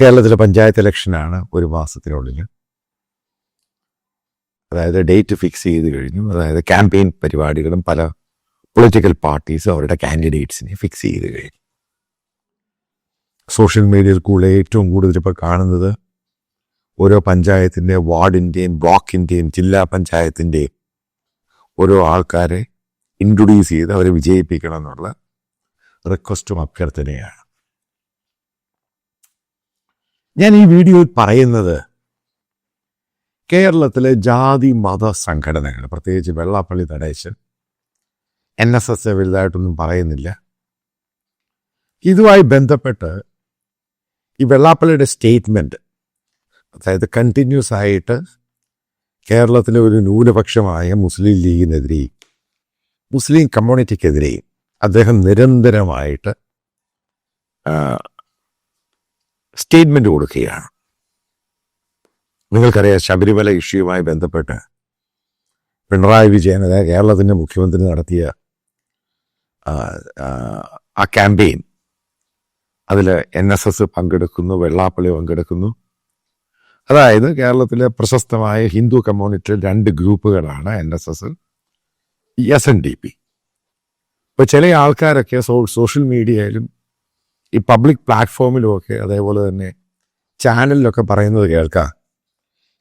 കേരളത്തിലെ പഞ്ചായത്ത് ഇലക്ഷനാണ് ഒരു മാസത്തിനുള്ളിൽ. അതായത് ഡേറ്റ് ഫിക്സ് ചെയ്ത് കഴിഞ്ഞു. അതായത് ക്യാമ്പയിൻ പരിപാടികളും പല പൊളിറ്റിക്കൽ പാർട്ടീസ് അവരുടെ കാൻഡിഡേറ്റ്സിനെ ഫിക്സ് ചെയ്ത് കഴിഞ്ഞു. സോഷ്യൽ മീഡിയയിൽ കൂടെ ഏറ്റവും കൂടുതൽ ഇപ്പോൾ കാണുന്നത് ഓരോ പഞ്ചായത്തിന്റെ വാർഡിന്റെയും ബ്ലോക്കിന്റെയും ജില്ലാ പഞ്ചായത്തിന്റെയും ഓരോ ആൾക്കാരെ ഇൻട്രൊഡ്യൂസ് ചെയ്ത് അവരെ വിജയിപ്പിക്കണം എന്നുള്ള റിക്വസ്റ്റും അഭ്യർത്ഥനയാണ്. ഞാൻ ഈ വീഡിയോയിൽ പറയുന്നത് കേരളത്തിലെ ജാതി മത സംഘടനകൾ പ്രത്യേകിച്ച് Vellappally Natesan N S S വലുതായിട്ടൊന്നും പറയുന്നില്ല. ഇതുമായി ബന്ധപ്പെട്ട് ഈ വെള്ളാപ്പള്ളിയുടെ സ്റ്റേറ്റ്മെന്റ് അതായത് കണ്ടിന്യൂസ് ആയിട്ട് കേരളത്തിലെ ഒരു ന്യൂനപക്ഷമായ മുസ്ലിം ലീഗിനെതിരെയും മുസ്ലിം കമ്മ്യൂണിറ്റിക്കെതിരെയും അദ്ദേഹം നിരന്തരമായിട്ട് സ്റ്റേറ്റ്മെന്റ് കൊടുക്കുകയാണ്. നിങ്ങൾക്കറിയാം ശബരിമല ഇഷ്യൂവുമായി ബന്ധപ്പെട്ട് പിണറായി വിജയൻ അതായത് കേരളത്തിന്റെ മുഖ്യമന്ത്രി നടത്തിയ ആ, ക്യാമ്പയിൻ. അതിൽ എൻ എസ് എസ് പങ്കെടുക്കുന്നു വെള്ളാപ്പള്ളി പങ്കെടുക്കുന്നു. അതായത് കേരളത്തിലെ പ്രശസ്തമായ ഹിന്ദു കമ്മ്യൂണിറ്റിയിൽ രണ്ട് ഗ്രൂപ്പുകളാണ് N S S S N D P. ഇപ്പോൾ ചില ആൾക്കാരൊക്കെ സോഷ്യൽ മീഡിയയിലും ഈ പബ്ലിക് പ്ലാറ്റ്ഫോമിലുമൊക്കെ അതേപോലെ തന്നെ ചാനലിലൊക്കെ പറയുന്നത് കേൾക്കാം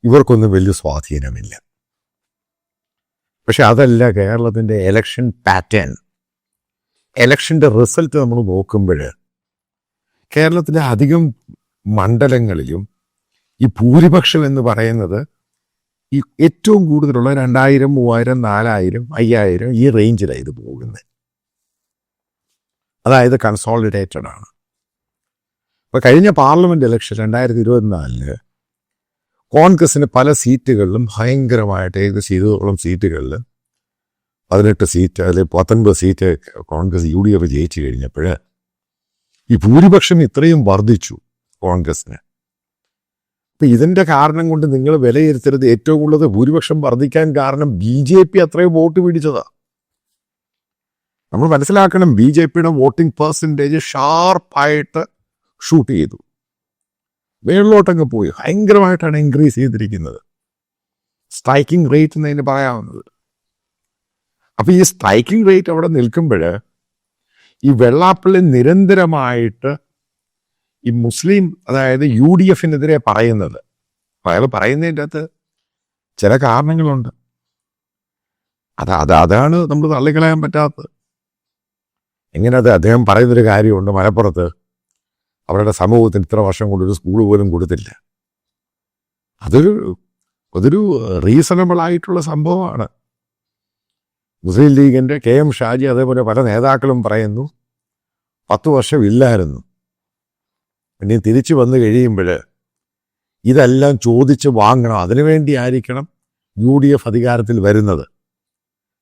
ഇവർക്കൊന്നും വലിയ സ്വാധീനമില്ല. പക്ഷെ അതല്ല കേരളത്തിന്റെ എലക്ഷൻ പാറ്റേൺ എലക്ഷന്റെ റിസൾട്ട് നമ്മൾ നോക്കുമ്പോൾ കേരളത്തിലെ അധികം മണ്ഡലങ്ങളിലും ഈ ഭൂരിപക്ഷം എന്ന് പറയുന്നത് ഈ ഏറ്റവും കൂടുതലുള്ള രണ്ടായിരം മൂവായിരം നാലായിരം അയ്യായിരം ഈ റേഞ്ചിലാണ് ഇത് പോകുന്നത്. അതായത് കൺസോളിഡേറ്റഡ് ആണ്. ഇപ്പൊ കഴിഞ്ഞ പാർലമെന്റ് ഇലക്ഷൻ രണ്ടായിരത്തി ഇരുപത്തിനാലിൽ കോൺഗ്രസിന് പല സീറ്റുകളിലും ഭയങ്കരമായിട്ട് ഏകദേശം ഇരുപതോളം സീറ്റുകളിൽ പതിനെട്ട് സീറ്റ് അല്ലെങ്കിൽ പത്തൊൻപത് seat Congress U D F ജയിച്ചു കഴിഞ്ഞപ്പോൾ ഈ ഭൂരിപക്ഷം ഇത്രയും വർദ്ധിച്ചു കോൺഗ്രസിന്. അപ്പൊ ഇതിന്റെ കാരണം കൊണ്ട് നിങ്ങൾ വിലയിരുത്തരുത്. ഏറ്റവും കൂടുതൽ ഭൂരിപക്ഷം വർദ്ധിക്കാൻ കാരണം ബി ജെ പി അത്രയും വോട്ട് പിടിച്ചതാ. നമ്മൾ മനസ്സിലാക്കണം ബി ജെ പിയുടെ വോട്ടിംഗ് പെർസെന്റേജ് ഷാർപ്പായിട്ട് ഷൂട്ട് ചെയ്തു. മേളിലോട്ടങ്ങ് പോയി. ഭയങ്കരമായിട്ടാണ് ഇൻക്രീസ് ചെയ്തിരിക്കുന്നത്. സ്ട്രൈക്കിംഗ് റേറ്റ് എന്നതിന് പറയാവുന്നത്. അപ്പോൾ ഈ സ്ട്രൈക്കിംഗ് റേറ്റ് അവിടെ നിൽക്കുമ്പോൾ ഈ വെള്ളാപ്പള്ളി നിരന്തരമായിട്ട് ഈ മുസ്ലിം അതായത് യു ഡി എഫിനെതിരെ പറയുന്നത്. അയാൾ പറയുന്നതിന്റെ അകത്ത് ചില കാരണങ്ങളുണ്ട്. അത് അത് അതാണ് നമ്മൾ തള്ളിക്കളയാൻ പറ്റാത്തത്. എങ്ങനെ അത് അദ്ദേഹം പറയുന്നൊരു കാര്യമുണ്ട് മലപ്പുറത്ത്? അവരുടെ സമൂഹത്തിന് ഇത്ര വർഷം കൊണ്ട് ഒരു സ്കൂൾ പോലും കൊടുത്തില്ല. അതൊരു അതൊരു റീസണബിൾ ആയിട്ടുള്ള സംഭവമാണ്. മുസ്ലിം ലീഗിന്റെ കെ എം ഷാജി അതേപോലെ പല നേതാക്കളും പറയുന്നു പത്ത് വർഷം ഇല്ലായിരുന്നു. പിന്നെ തിരിച്ചു വന്നു കഴിയുമ്പോൾ ഇതെല്ലാം ചോദിച്ച് വാങ്ങണം. അതിനുവേണ്ടി ആയിരിക്കണം യു ഡി എഫ് അധികാരത്തിൽ വരുന്നത്.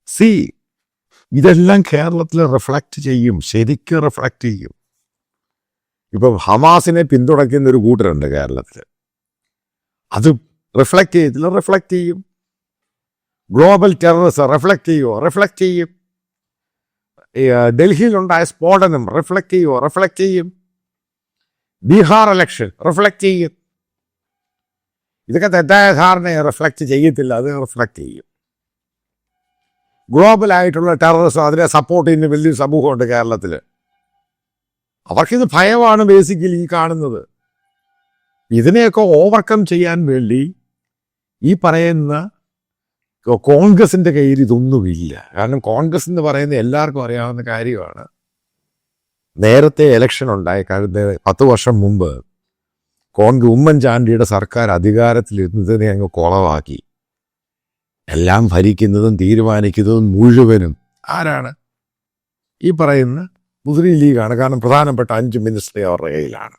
സി ഇതെല്ലാം കേരളത്തിൽ റിഫ്ലക്റ്റ് ചെയ്യും. ശരിക്കും റിഫ്ലക്റ്റ് ചെയ്യും. ഇപ്പം ഹമാസിനെ പിന്തുണയ്ക്കുന്ന ഒരു കൂട്ടരുണ്ട് കേരളത്തിൽ. അത് റിഫ്ലക്റ്റ് ചെയ്തില്ല റിഫ്ലക്റ്റ് ചെയ്യും. ഗ്ലോബൽ ടെററിസം റിഫ്ലക്റ്റ് ചെയ്യുമോ റിഫ്ലക്റ്റ് ചെയ്യും. ഡൽഹിയിലുണ്ടായ സ്ഫോടനം റിഫ്ലക്റ്റ് ചെയ്യുമോ റിഫ്ലക്റ്റ് ചെയ്യും. ബീഹാർ ഇലക്ഷൻ റിഫ്ലക്റ്റ് ചെയ്യും. ഇതൊക്കെ തെറ്റായ ധാരണയെ റിഫ്ലക്റ്റ് ചെയ്യത്തില്ല അത് റിഫ്ലക്റ്റ് ചെയ്യും. ഗ്ലോബലായിട്ടുള്ള ടെററിസം അതിനെ സപ്പോർട്ട് ചെയ്യുന്ന വലിയൊരു സമൂഹമുണ്ട് കേരളത്തിൽ അവർക്കിത് ഭയമാണ് ബേസിക്കലി ഈ കാണുന്നത്. ഇതിനെയൊക്കെ ഓവർകം ചെയ്യാൻ വേണ്ടി ഈ പറയുന്ന കോൺഗ്രസിന്റെ കയ്യിൽ ഇതൊന്നുമില്ല. കാരണം കോൺഗ്രസ് എന്ന് പറയുന്ന എല്ലാവർക്കും അറിയാവുന്ന കാര്യമാണ്. നേരത്തെ ഇലക്ഷൻ ഉണ്ടായി. കഴിഞ്ഞ പത്ത് വർഷം മുമ്പ് കോൺഗ്രസ് ഉമ്മൻചാണ്ടിയുടെ സർക്കാർ അധികാരത്തിലിരുന്നതിനെ അങ്ങ് കുളവാക്കി. എല്ലാം ഭരിക്കുന്നതും തീരുമാനിക്കുന്നതും മുഴുവനും ആരാണ്? ഈ പറയുന്ന മുസ്ലിം ലീഗാണ്. കാരണം പ്രധാനപ്പെട്ട അഞ്ച് മിനിസ്റ്ററി അവരുടെ കയ്യിലാണ്.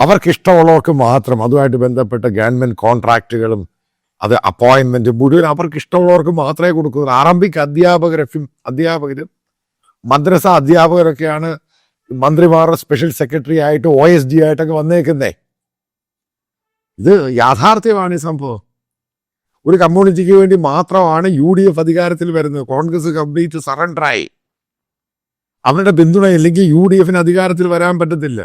അവർക്കിഷ്ടമുള്ളവർക്ക് മാത്രം അതുമായിട്ട് ബന്ധപ്പെട്ട ഗവൺമെന്റ് കോൺട്രാക്റ്റുകളും അത് അപ്പോയിന്റ്മെന്റ് മുഴുവൻ അവർക്ക് ഇഷ്ടമുള്ളവർക്ക് മാത്രമേ കൊടുക്കൂ അറബിക് അധ്യാപകരും അധ്യാപകരും മദ്രസ അധ്യാപകരൊക്കെയാണ് മന്ത്രിമാരുടെ സ്പെഷ്യൽ സെക്രട്ടറി ആയിട്ട് ഒ എസ് ഡി ആയിട്ടൊക്കെ വന്നേക്കുന്നേ. ഇത് യാഥാർത്ഥ്യമാണ് ഈ സംഭവം. ഒരു കമ്മ്യൂണിറ്റിക്ക് വേണ്ടി മാത്രമാണ് യു ഡി എഫ് അധികാരത്തിൽ വരുന്നത്. കോൺഗ്രസ് കംപ്ലീറ്റ് സറണ്ടറായി അവരുടെ പിന്തുണ ഇല്ലെങ്കിൽ യു ഡി എഫിന് അധികാരത്തിൽ വരാൻ പറ്റത്തില്ല.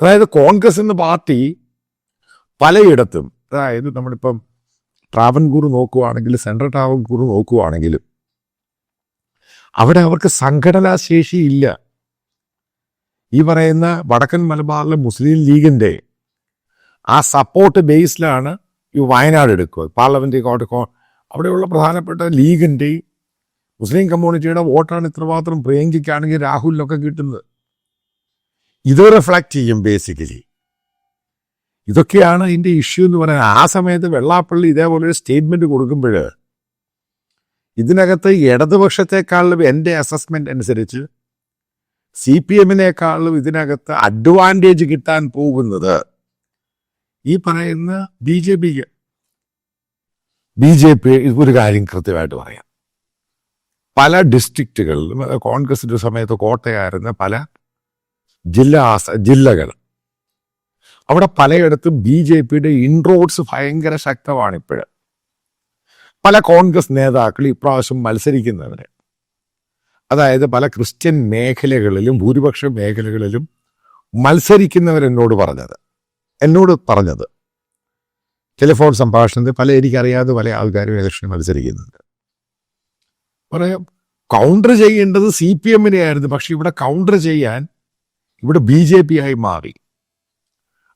അതായത് കോൺഗ്രസ് എന്ന പാർട്ടി പലയിടത്തും അതായത് നമ്മളിപ്പം ട്രാവൻകൂർ നോക്കുവാണെങ്കിൽ സെൻട്രൽ ട്രാവൻകൂർ നോക്കുവാണെങ്കിലും അവിടെ അവർക്ക് സംഘടനാ ഇല്ല. ഈ പറയുന്ന വടക്കൻ മലബാറിലെ മുസ്ലിം ലീഗിന്റെ ആ സപ്പോർട്ട് ബേസിലാണ് ഈ വയനാട് എടുക്കുക. പാർലമെന്റ് കോട്ട് അവിടെയുള്ള പ്രധാനപ്പെട്ട ലീഗിന്റെ മുസ്ലിം കമ്മ്യൂണിറ്റിയുടെ വോട്ടാണ് ഇത്രമാത്രം പ്രിയങ്കിക്കാണെങ്കിൽ രാഹുലിനൊക്കെ കിട്ടുന്നത്. ഇത് റിഫ്ലക്റ്റ് ചെയ്യും ബേസിക്കലി ഇതൊക്കെയാണ് ഇതിന്റെ ഇഷ്യൂ എന്ന് പറയുന്നത്. ആ സമയത്ത് വെള്ളാപ്പള്ളി ഇതേപോലെ ഒരു സ്റ്റേറ്റ്മെന്റ് കൊടുക്കുമ്പോൾ ഇതിനകത്ത് ഇടതുപക്ഷത്തെക്കാളും എന്റെ അസസ്മെന്റ് അനുസരിച്ച് സി പി എമ്മിനേക്കാളും ഇതിനകത്ത് അഡ്വാന്റേജ് കിട്ടാൻ പോകുന്നത് ഈ പറയുന്ന ബി ജെ പിക്ക്. ബി ജെ പി ഒരു കാര്യം കൃത്യമായിട്ട് പറയാം. പല ഡിസ്ട്രിക്റ്റുകളിലും കോൺഗ്രസിന്റെ സമയത്ത് കോട്ടയായിരുന്ന പല ജില്ലാ ജില്ലകൾ. അവിടെ പലയിടത്തും ബി ജെ പിയുടെ ഇൻട്രോഡ്സ് ഭയങ്കര ശക്തമാണ് ഇപ്പോഴ് പല കോൺഗ്രസ് നേതാക്കൾ ഇപ്രാവശ്യം മത്സരിക്കുന്നവര്. അതായത് പല ക്രിസ്ത്യൻ മേഖലകളിലും ഭൂരിപക്ഷ മേഖലകളിലും മത്സരിക്കുന്നവരെന്നോട് പറഞ്ഞത്. എന്നോട് പറഞ്ഞത്. ടെലിഫോൺ സംഭാഷണത്തിൽ പല എനിക്കറിയാതെ പല ആൾക്കാരും ഇലക്ഷൻ മത്സരിക്കുന്നുണ്ട്. പറയാം. കൗണ്ടർ ചെയ്യേണ്ടത് സി പി എമ്മിനെ ആയിരുന്നു പക്ഷെ ഇവിടെ കൗണ്ടർ ചെയ്യാൻ ഇവിടെ ബി ജെ പി ആയി മാറി.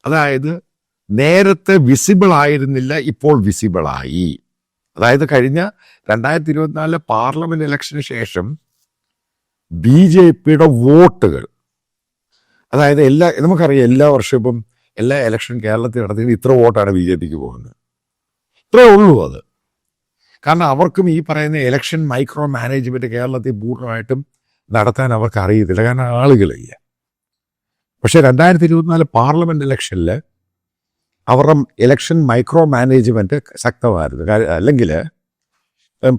അതായത് നേരത്തെ വിസിബിൾ ആയിരുന്നില്ല ഇപ്പോൾ വിസിബിൾ ആയി. അതായത് കഴിഞ്ഞ രണ്ടായിരത്തി ഇരുപത്തിനാലിലെ പാർലമെന്റ് ഇലക്ഷന് ശേഷം ബി ജെ പിയുടെ വോട്ടുകൾ. അതായത് എല്ലാ നമുക്കറിയാം എല്ലാ വർഷവും ഇപ്പം എല്ലാ ഇലക്ഷൻ കേരളത്തിൽ നടത്തിയിട്ട് ഇത്ര വോട്ടാണ് ബി ജെ പിക്ക് പോകുന്നത്. ഇത്രേ ഉള്ളൂ അത്. കാരണം അവർക്കും ഈ പറയുന്ന ഇലക്ഷൻ മൈക്രോ മാനേജ്മെന്റ് കേരളത്തിൽ പൂർണമായിട്ടും നടത്താൻ അവർക്ക് അറിയത്തില്ല. കാരണം ആളുകളില്ല. പക്ഷേ രണ്ടായിരത്തി ഇരുപത്തിനാല് പാർലമെന്റ് ഇലക്ഷനിൽ അവരുടെ ഇലക്ഷൻ മൈക്രോ മാനേജ്മെന്റ് ശക്തമായിരുന്നു അല്ലെങ്കിൽ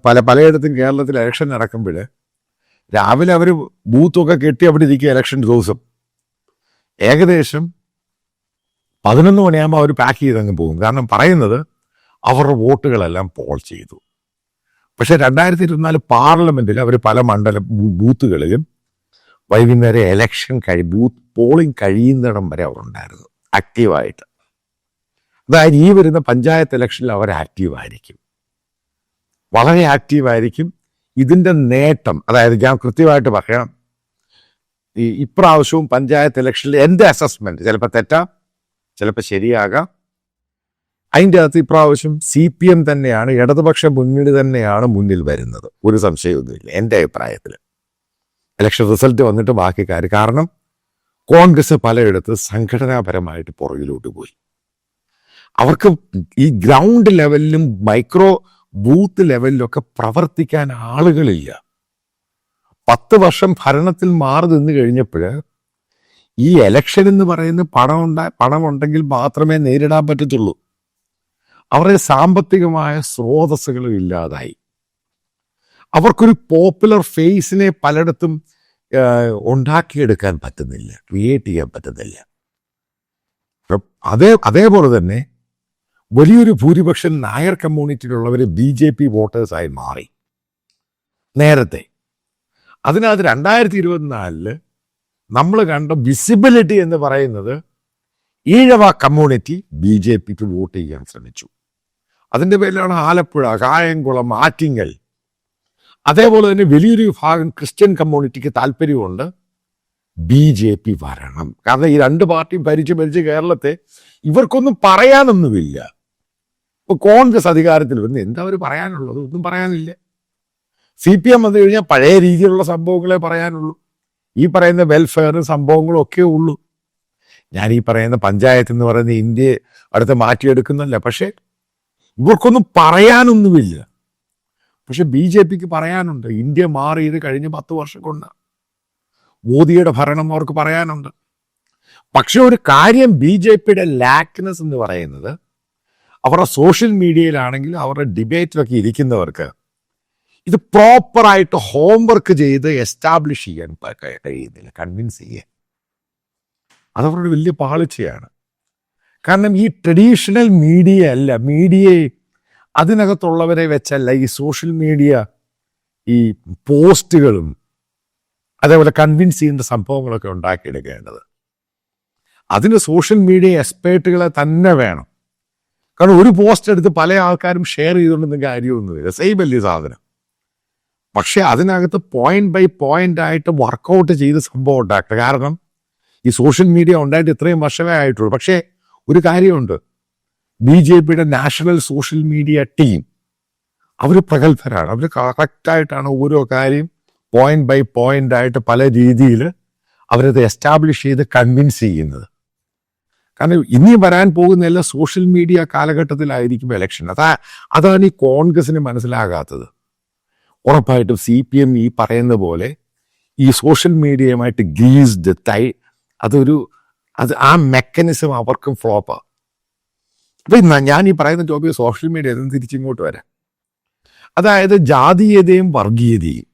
പല പലയിടത്തും കേരളത്തിൽ ഇലക്ഷൻ നടക്കുമ്പോൾ രാവിലെ അവർ ബൂത്തൊക്കെ കെട്ടി അവിടെ ഇരിക്കുക ഇലക്ഷൻ ദിവസം. ഏകദേശം പതിനൊന്ന് മണിയാകുമ്പോൾ അവർ പാക്ക് ചെയ്തങ്ങ് പോകും. കാരണം പറയുന്നത് അവരുടെ വോട്ടുകളെല്ലാം പോൾ ചെയ്തു. പക്ഷെ രണ്ടായിരത്തി ഇരുപത്തിനാല് പാർലമെന്റിൽ അവർ പല മണ്ഡല ബൂത്തുകളിലും വൈകുന്നേരം എലക്ഷൻ കഴി ബൂത്ത് പോളിംഗ് കഴിയുന്നിടം വരെ അവർ ഉണ്ടായിരുന്നു ആക്റ്റീവായിട്ട് അതായത് ഈ വരുന്ന പഞ്ചായത്ത് ഇലക്ഷനിൽ അവർ ആക്റ്റീവായിരിക്കും വളരെ ആക്റ്റീവായിരിക്കും ഇതിന്റെ നേട്ടം അതായത് ഞാൻ കൃത്യമായിട്ട് പറയാം ഈ ഇപ്രാവശ്യവും പഞ്ചായത്ത് ഇലക്ഷനിൽ എന്റെ അസസ്മെന്റ് ചിലപ്പോൾ തെറ്റാം ചിലപ്പോൾ ശരിയാകാം. അതിന്റെ അകത്ത് ഇപ്രാവശ്യം സി പി എം തന്നെയാണ് ഇടതുപക്ഷ മുന്നണി തന്നെയാണ് മുന്നിൽ വരുന്നത്. ഒരു സംശയമൊന്നുമില്ല എന്റെ അഭിപ്രായത്തിൽ. ഇലക്ഷൻ റിസൾട്ട് വന്നിട്ട് ബാക്കി കാര്യം. കാരണം കോൺഗ്രസ് പലയിടത്ത് സംഘടനാപരമായിട്ട് പുറകിലോട്ട് പോയി. അവർക്ക് ഈ ഗ്രൗണ്ട് ലെവലിലും മൈക്രോ ബൂത്ത് ലെവലിലൊക്കെ പ്രവർത്തിക്കാൻ ആളുകളില്ല. പത്ത് വർഷം ഭരണത്തിൽ മാറി നിന്ന് കഴിഞ്ഞപ്പോൾ ഈ എലക്ഷൻ എന്ന് പറയുന്ന പണം ഉണ്ടാ പണമുണ്ടെങ്കിൽ മാത്രമേ നേരിടാൻ പറ്റത്തുള്ളൂ. അവരുടെ സാമ്പത്തികമായ സ്രോതസ്സുകളും ഇല്ലാതായി. അവർക്കൊരു പോപ്പുലർ ഫേസിനെ പലയിടത്തും ഉണ്ടാക്കിയെടുക്കാൻ പറ്റുന്നില്ല ക്രിയേറ്റ് ചെയ്യാൻ പറ്റുന്നില്ല. അതേ അതേപോലെ തന്നെ വലിയൊരു ഭൂരിപക്ഷം നായർ കമ്മ്യൂണിറ്റിയിലുള്ളവർ ബി ജെ പി വോട്ടേഴ്സായി മാറി. നേരത്തെ. അതിനകത്ത് രണ്ടായിരത്തി ഇരുപത്തിനാലിൽ നമ്മൾ കണ്ട വിസിബിലിറ്റി എന്ന് പറയുന്നത് ഈഴവ കമ്മ്യൂണിറ്റി ബി ജെ പിക്ക് വോട്ട് ചെയ്യാൻ ശ്രമിച്ചു. അതിന്റെ പേരിലാണ് ആലപ്പുഴ കായംകുളം ആറ്റിങ്ങൽ. അതേപോലെ തന്നെ വലിയൊരു വിഭാഗം ക്രിസ്ത്യൻ കമ്മ്യൂണിറ്റിക്ക് താല്പര്യമുണ്ട് ബി ജെ പി വരണം കാരണം ഈ രണ്ട് പാർട്ടിയും ഭരിച്ച് ഭരിച്ച് കേരളത്തെ ഇവർക്കൊന്നും പറയാനൊന്നുമില്ല. ഇപ്പൊ കോൺഗ്രസ് അധികാരത്തിൽ വരുന്ന. എന്താ അവർ പറയാനുള്ളത്? ഒന്നും പറയാനില്ല. സി പി എം വന്നു കഴിഞ്ഞാൽ പഴയ രീതിയിലുള്ള സംഭവങ്ങളെ പറയാനുള്ളൂ. ഈ പറയുന്ന വെൽഫെയർ സംഭവങ്ങളും ഒക്കെ ഉള്ളൂ. ഞാൻ ഈ പറയുന്ന പഞ്ചായത്ത് എന്ന് പറയുന്ന ഇന്ത്യയെ അടുത്ത് മാറ്റിയെടുക്കുന്നല്ല പക്ഷേ ഇവർക്കൊന്നും പറയാനൊന്നുമില്ല. പക്ഷെ ബി ജെ പിക്ക് പറയാനുണ്ട്. ഇന്ത്യ മാറിയത് കഴിഞ്ഞ പത്ത് വർഷം കൊണ്ട്. മോദിയുടെ ഭരണം അവർക്ക് പറയാനുണ്ട്. പക്ഷെ ഒരു കാര്യം ബി ജെ പിയുടെ ലാക്നെസ് എന്ന് പറയുന്നത് അവരുടെ സോഷ്യൽ മീഡിയയിലാണെങ്കിലും അവരുടെ ഡിബേറ്റിലൊക്കെ ഇരിക്കുന്നവർക്ക് ഇത് പ്രോപ്പറായിട്ട് ഹോംവർക്ക് ചെയ്ത് എസ്റ്റാബ്ലിഷ് ചെയ്യാൻ കഴിയുന്നില്ല. കൺവിൻസ് ചെയ്യാൻ. അതവരുടെ വലിയ പാളിച്ചയാണ്. കാരണം ഈ ട്രഡീഷണൽ മീഡിയ അല്ല മീഡിയയെ അതിനകത്തുള്ളവരെ വെച്ചല്ല ഈ സോഷ്യൽ മീഡിയ ഈ പോസ്റ്റുകളും അതേപോലെ കൺവിൻസ് ചെയ്യുന്ന സംഭവങ്ങളൊക്കെ ഉണ്ടാക്കിയെടുക്കേണ്ടത്. അതിന് സോഷ്യൽ മീഡിയ എക്സ്പേർട്ടുകളെ തന്നെ വേണം. കാരണം ഒരു പോസ്റ്റ് എടുത്ത് പല ആൾക്കാരും ഷെയർ ചെയ്തുകൊണ്ടൊന്നും കാര്യമൊന്നുമില്ല. സെയിം വലിയ സാധനം. പക്ഷെ അതിനകത്ത് പോയിന്റ് ബൈ പോയിന്റ് ആയിട്ട് വർക്കൗട്ട് ചെയ്ത് സംഭവം ഉണ്ടാക്കുക കാരണം ഈ സോഷ്യൽ മീഡിയ ഉണ്ടായിട്ട് ഇത്രയും വർഷമേ ആയിട്ടുള്ളൂ. പക്ഷേ ഒരു കാര്യമുണ്ട്. ബി ജെ പിയുടെ നാഷണൽ സോഷ്യൽ മീഡിയ ടീം അവർ പ്രഗത്ഭരാണ്. അവർ കറക്റ്റായിട്ടാണ് ഓരോ കാര്യം പോയിന്റ് ബൈ പോയിന്റ് ആയിട്ട് പല രീതിയിൽ അവരത് എസ്റ്റാബ്ലിഷ് ചെയ്ത് കൺവിൻസ് ചെയ്യുന്നത്. കാരണം ഇനി വരാൻ പോകുന്ന എല്ലാ സോഷ്യൽ മീഡിയ കാലഘട്ടത്തിലായിരിക്കും ഇലക്ഷൻ അതാ അതാണ് ഈ കോൺഗ്രസിന് മനസ്സിലാകാത്തത്. ഉറപ്പായിട്ടും സി പി എം ഈ പറയുന്ന പോലെ ഈ സോഷ്യൽ മീഡിയയുമായിട്ട് ഗീസ്ഡ് തൈ അതൊരു അത് ആ മെക്കാനിസം അവർക്കും ഫ്ലോപ്പാണ് അപ്പം ഞാൻ ഈ പറയുന്ന ടോപ്പിക് സോഷ്യൽ മീഡിയ തിരിച്ചിങ്ങോട്ട് വരാം. അതായത് ജാതീയതയും വർഗീയതയും.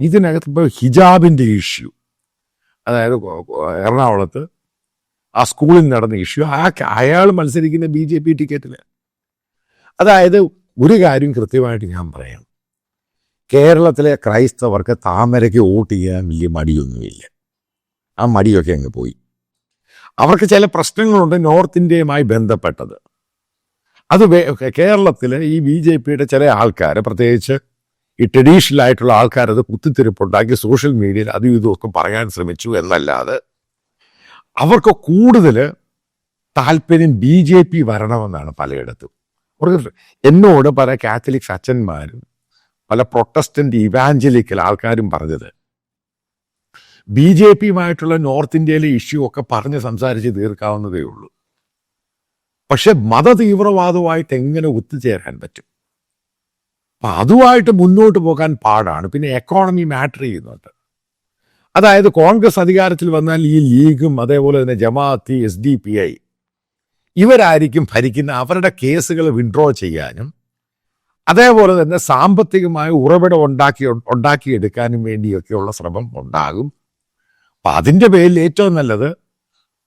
ഇതിനകത്ത് ഇപ്പോൾ ഹിജാബിന്റെ ഇഷ്യൂ അതായത് എറണാകുളത്ത് ആ സ്കൂളിൽ നടന്ന ഇഷ്യൂ ആ അയാൾ മത്സരിക്കുന്ന ബി ജെ പി ടിക്കറ്റിൽ അതായത് ഒരു കാര്യം കൃത്യമായിട്ട് ഞാൻ പറയാം കേരളത്തിലെ ക്രൈസ്തവർക്ക് താമരയ്ക്ക് വോട്ട് ചെയ്യാൻ വലിയ മടിയൊന്നുമില്ല. ആ മടിയൊക്കെ അങ്ങ് പോയി. അവർക്ക് ചില പ്രശ്നങ്ങളുണ്ട് നോർത്ത് ഇന്ത്യയുമായി ബന്ധപ്പെട്ടത്. അത് കേരളത്തിൽ ഈ ബി ജെ പിയുടെ ചില ആൾക്കാർ പ്രത്യേകിച്ച് ഈ ട്രഡീഷണൽ ആയിട്ടുള്ള ആൾക്കാർ അത് കുത്തിത്തിരിപ്പുണ്ടാക്കി സോഷ്യൽ മീഡിയയിൽ അതും ഇതും ഒക്കെ പറയാൻ ശ്രമിച്ചു എന്നല്ലാതെ അവർക്ക് കൂടുതൽ താല്പര്യം ബി ജെ പി വരണമെന്നാണ് പലയിടത്തും. അവർക്ക് എന്നോട് പല കാത്തലിക്സ് അച്ഛന്മാരും പല പ്രൊട്ടസ്റ്റന്റ് ഇവാഞ്ചലിക്കൽ ആൾക്കാരും പറഞ്ഞത് ബി ജെ പിയുമായിട്ടുള്ള നോർത്ത് ഇന്ത്യയിലെ ഇഷ്യൂ ഒക്കെ പറഞ്ഞ് സംസാരിച്ച് തീർക്കാവുന്നതേ ഉള്ളൂ. പക്ഷെ മതതീവ്രവാദവുമായിട്ട് എങ്ങനെ ഒത്തുചേരാൻ പറ്റും? അപ്പൊ അതുമായിട്ട് മുന്നോട്ട് പോകാൻ പാടാണ്. പിന്നെ എക്കോണമി മാറ്റർ ചെയ്യുന്നുണ്ട്. അതായത് കോൺഗ്രസ് അധികാരത്തിൽ വന്നാൽ ഈ ലീഗും അതേപോലെ തന്നെ ജമാഅത്തി എസ് ഡി പി ഐ ഇവരായിരിക്കും ഭരിക്കുന്ന. അവരുടെ കേസുകൾ വിഡ്രോ ചെയ്യാനും അതേപോലെ തന്നെ സാമ്പത്തികമായ ഉറവിടം ഉണ്ടാക്കി ഉണ്ടാക്കിയെടുക്കാനും വേണ്ടിയൊക്കെയുള്ള ശ്രമം ഉണ്ടാകും. അപ്പൊ അതിന്റെ പേരിൽ ഏറ്റവും നല്ലത്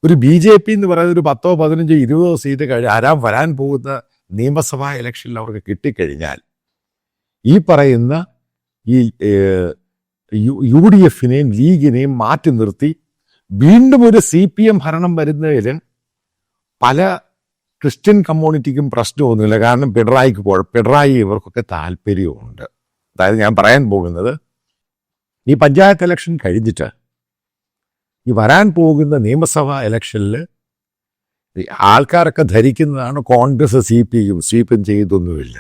ഒരു ബി ജെ പി എന്ന് പറയുന്ന ഒരു പത്തോ പതിനഞ്ചോ ഇരുപതോ സീറ്റ് കഴിഞ്ഞ് ആരാൻ വരാൻ പോകുന്ന നിയമസഭാ ഇലക്ഷനിൽ അവർക്ക് കിട്ടിക്കഴിഞ്ഞാൽ ഈ പറയുന്ന ഈ യു- ഡി എഫിനെയും ലീഗിനെയും മാറ്റി നിർത്തി വീണ്ടും ഒരു സി പി എം ഭരണം വരുന്നതിൽ പല ക്രിസ്ത്യൻ കമ്മ്യൂണിറ്റിക്കും പ്രശ്നമൊന്നുമില്ല. കാരണം പിണറായിക്ക് പോ പിണറായി ഇവർക്കൊക്കെ താല്പര്യമുണ്ട് അതായത് ഞാൻ പറയാൻ പോകുന്നത് ഈ പഞ്ചായത്ത് ഇലക്ഷൻ കഴിഞ്ഞിട്ട് ഈ വരാൻ പോകുന്ന നിയമസഭാ ഇലക്ഷനിൽ ആൾക്കാരൊക്കെ ധരിക്കുന്നതാണ് കോൺഗ്രസ് സി പി എം ചെയ്തൊന്നുമില്ല.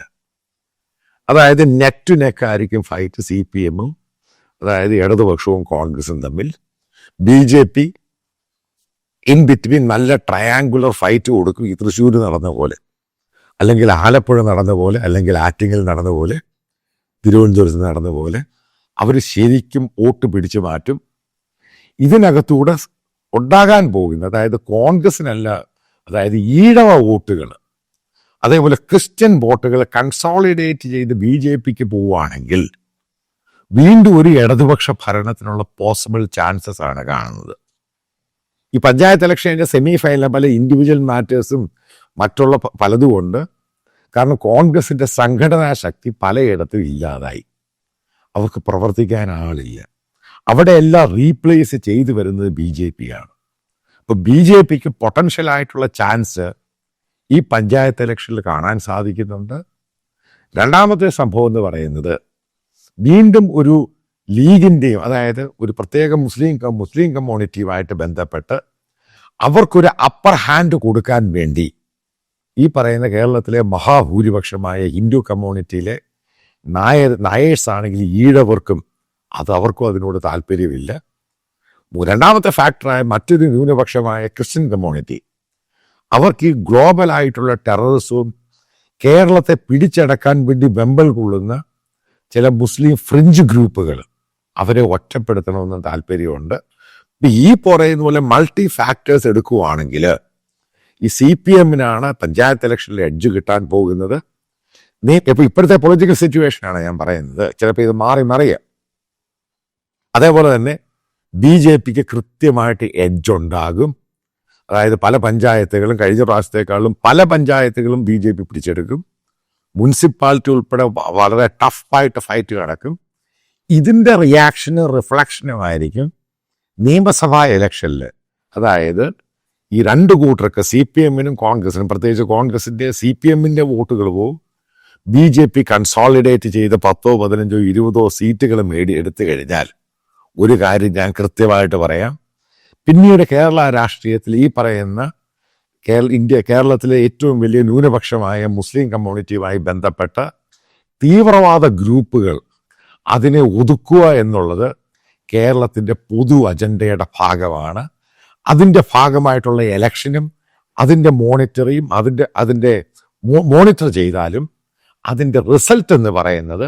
അതായത് നെക്ക് ടു നെക്ക് ആയിരിക്കും ഫൈറ്റ് സി പി എമ്മും അതായത് ഇടതുപക്ഷവും കോൺഗ്രസും തമ്മിൽ. B J P in between നല്ല ട്രയാങ്കുലർ ഫൈറ്റ് കൊടുക്കും. ഈ തൃശ്ശൂർ നടന്ന പോലെ. അല്ലെങ്കിൽ ആലപ്പുഴ നടന്ന പോലെ അല്ലെങ്കിൽ ആറ്റിങ്ങൽ നടന്ന പോലെ തിരുവനന്തപുരത്ത് നടന്ന പോലെ. അവർ ശരിക്കും വോട്ട് പിടിച്ചു മാറ്റും. ഇതിനകത്തൂടെ ഉണ്ടാകാൻ പോകുന്ന അതായത് കോൺഗ്രസിനല്ല അതായത് ഈഴവ വോട്ടുകൾ അതേപോലെ ക്രിസ്ത്യൻ വോട്ടുകൾ കൺസോളിഡേറ്റ് ചെയ്ത് ബി ജെ പിക്ക് പോവുകയാണെങ്കിൽ വീണ്ടും ഒരു ഇടതുപക്ഷ ഭരണത്തിനുള്ള പോസിബിൾ ചാൻസസ് ആണ് കാണുന്നത്. ഈ പഞ്ചായത്ത് ഇലക്ഷന്റെ സെമി ഫൈനൽ പല ഇൻഡിവിജ്വൽ മാറ്റേഴ്സും മറ്റുള്ള പലതുകൊണ്ട് കാരണം കോൺഗ്രസിന്റെ സംഘടനാ ശക്തി പലയിടത്തും ഇല്ലാതായി. അവർക്ക് പ്രവർത്തിക്കാൻ ആളില്ല. അവിടെ എല്ലാം റീപ്ലേസ് ചെയ്തു വരുന്നത് ബി ജെ പി ആണ്. അപ്പൊ ബി ജെ പിക്ക് പൊട്ടൻഷ്യൽ ആയിട്ടുള്ള ചാൻസ് ഈ പഞ്ചായത്ത് ഇലക്ഷനിൽ കാണാൻ സാധിക്കുന്നുണ്ട്. രണ്ടാമത്തെ സംഭവം എന്ന് പറയുന്നത് വീണ്ടും ഒരു ലീഗിന്റെയും അതായത് ഒരു പ്രത്യേക മുസ്ലിം മുസ്ലിം കമ്മ്യൂണിറ്റിയുമായിട്ട് ബന്ധപ്പെട്ട് അവർക്കൊരു അപ്പർ ഹാൻഡ് കൊടുക്കാൻ വേണ്ടി ഈ പറയുന്ന കേരളത്തിലെ മഹാഭൂരിപക്ഷമായ ഹിന്ദു കമ്മ്യൂണിറ്റിയിലെ നായർ നായേഴ്സ് ആണെങ്കിൽ ഈഴവർക്കും അത് അവർക്കും അതിനോട് താല്പര്യമില്ല. രണ്ടാമത്തെ ഫാക്ടറായ മറ്റൊരു ന്യൂനപക്ഷമായ ക്രിസ്ത്യൻ കമ്മ്യൂണിറ്റി. അവർക്ക് ഈ ഗ്ലോബൽ ആയിട്ടുള്ള ടെററിസവും കേരളത്തെ പിടിച്ചടക്കാൻ വേണ്ടി വെമ്പൽ കൊള്ളുന്ന ചില മുസ്ലിം ഫ്രിഞ്ച് ഗ്രൂപ്പുകൾ അവരെ ഒറ്റപ്പെടുത്തണമെന്ന് താല്പര്യമുണ്ട്. ഈ പറയുന്ന പോലെ മൾട്ടി ഫാക്ടേഴ്സ് എടുക്കുവാണെങ്കിൽ ഈ സി പി എമ്മിനാണ് പഞ്ചായത്ത് ഇലക്ഷനിൽ എഡ്ജ് കിട്ടാൻ പോകുന്നത്. നീ ഇപ്പൊ ഇപ്പോഴത്തെ പൊളിറ്റിക്കൽ സിറ്റുവേഷനാണ് ഞാൻ പറയുന്നത്. ചിലപ്പോൾ ഇത് മാറി മറിയാം. അതേപോലെ തന്നെ ബി ജെ പിക്ക് കൃത്യമായിട്ട് എഡ്ജ് ഉണ്ടാകും. അതായത് പല പഞ്ചായത്തുകളും കഴിഞ്ഞ പ്രാവശ്യത്തെക്കാളും പല പഞ്ചായത്തുകളും ബി ജെ പി പിടിച്ചെടുക്കും. മുനിസിപ്പാലിറ്റി ഉൾപ്പെടെ വളരെ ടഫായിട്ട് ഫൈറ്റ് നടക്കും. ഇതിന്റെ റിയാക്ഷനും റിഫ്ലക്ഷനുമായിരിക്കും നിയമസഭാ ഇലക്ഷനിൽ അതായത് ഈ രണ്ട് കൂട്ടർക്ക് സി പി എമ്മിനും കോൺഗ്രസിനും പ്രത്യേകിച്ച് കോൺഗ്രസിന്റെ സി പി എമ്മിന്റെ വോട്ടുകൾ പോവും. ബി ജെ പി കൺസോളിഡേറ്റ് ചെയ്ത് പത്തോ പതിനഞ്ചോ ഇരുപതോ സീറ്റുകൾ നേടി എടുത്തു കഴിഞ്ഞാൽ ഒരു കാര്യം ഞാൻ കൃത്യമായിട്ട് പറയാം. പിന്നീട് കേരള രാഷ്ട്രീയത്തിൽ ഈ പറയുന്ന കേരള ഇന്ത്യ കേരളത്തിലെ ഏറ്റവും വലിയ ന്യൂനപക്ഷമായ മുസ്ലിം കമ്മ്യൂണിറ്റിയുമായി ബന്ധപ്പെട്ട തീവ്രവാദ ഗ്രൂപ്പുകൾ അതിനെ ഒതുക്കുക എന്നുള്ളത് കേരളത്തിന്റെ പൊതു അജണ്ടയുടെ ഭാഗമാണ്. അതിന്റെ ഭാഗമായിട്ടുള്ള എലക്ഷനും അതിന്റെ മോണിറ്ററിയും അതിന്റെ അതിന്റെ മോണിറ്റർ ചെയ്താലും അതിന്റെ റിസൾട്ട് എന്ന് പറയുന്നത്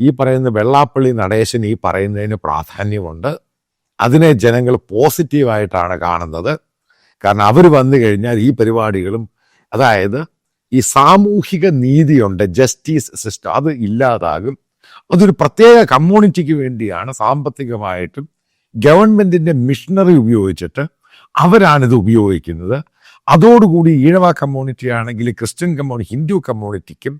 ഈ പറയുന്ന വെള്ളാപ്പള്ളി നടേശൻ ഈ പറയുന്നതിന് പ്രാധാന്യമുണ്ട്. അതിനെ ജനങ്ങൾ പോസിറ്റീവായിട്ടാണ് കാണുന്നത്. കാരണം അവർ വന്നു കഴിഞ്ഞാൽ ഈ പരിപാടികളും അതായത് ഈ സാമൂഹിക നീതിയുണ്ട് ജസ്റ്റിസ് സിസ്റ്റം അത് ഇല്ലാതാകും. അതൊരു പ്രത്യേക കമ്മ്യൂണിറ്റിക്ക് വേണ്ടിയാണ് സാമ്പത്തികമായിട്ടും ഗവൺമെന്റിന്റെ മിഷനറി ഉപയോഗിച്ചിട്ട് അവരാണിത് ഉപയോഗിക്കുന്നത്. അതോടുകൂടി ഈഴവ കമ്മ്യൂണിറ്റി ആണെങ്കിൽ ക്രിസ്ത്യൻ കമ്മ്യൂണിറ്റി ഹിന്ദു കമ്മ്യൂണിറ്റിക്കും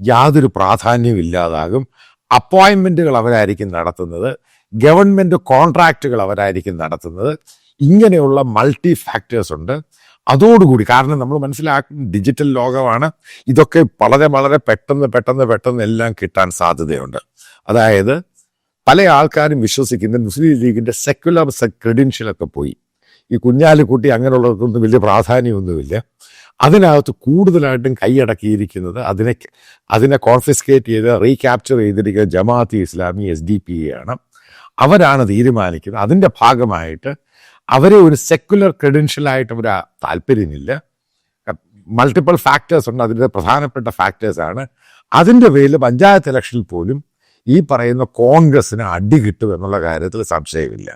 യാതൊരു പ്രാധാന്യവും ഇല്ലാതാകും. അപ്പോയിൻമെന്റുകൾ അവരായിരിക്കും നടത്തുന്നത് ഗവൺമെന്റ് കോൺട്രാക്റ്റുകൾ അവരായിരിക്കും നടത്തുന്നത്. ഇങ്ങനെയുള്ള മൾട്ടി ഫാക്ടേഴ്സ് ഉണ്ട്. അതോടുകൂടി കാരണം നമ്മൾ മനസ്സിലാക്കുന്ന ഡിജിറ്റൽ ലോകമാണ്. ഇതൊക്കെ വളരെ വളരെ പെട്ടെന്ന് പെട്ടെന്ന് പെട്ടെന്ന് എല്ലാം കിട്ടാൻ സാധ്യതയുണ്ട്. അതായത് പല ആൾക്കാരും വിശ്വസിക്കുന്ന മുസ്ലിം ലീഗിന്റെ സെക്യുലർ ക്രെഡൻഷ്യലൊക്കെ പോയി. ഈ കുഞ്ഞാലിക്കുട്ടി അങ്ങനെയുള്ളവർക്കൊന്നും വലിയ പ്രാധാന്യമൊന്നുമില്ല. അതിനകത്ത് കൂടുതലായിട്ടും കൈയടക്കിയിരിക്കുന്നത് അതിനെ അതിനെ കോൺഫിസ്കേറ്റ് ചെയ്ത് റീക്യാപ്ചർ ചെയ്തിരിക്കുന്ന Jamaat Islami S D P ആണ്. അവരാണ് തീരുമാനിക്കുന്നത്. അതിന്റെ ഭാഗമായിട്ട് അവരെ ഒരു സെക്കുലർ ക്രെഡൻഷ്യലായിട്ട് അവർ താല്പര്യമില്ല. മൾട്ടിപ്പിൾ ഫാക്ടേഴ്സ് ഉണ്ട്. അതിന്റെ പ്രധാനപ്പെട്ട ഫാക്ടേഴ്സാണ് അതിന്റെ പേരിൽ പഞ്ചായത്ത് ഇലക്ഷനിൽ പോലും ഈ പറയുന്ന കോൺഗ്രസ്സിന് അടി കിട്ടും എന്നുള്ള കാര്യത്തിൽ സംശയമില്ല.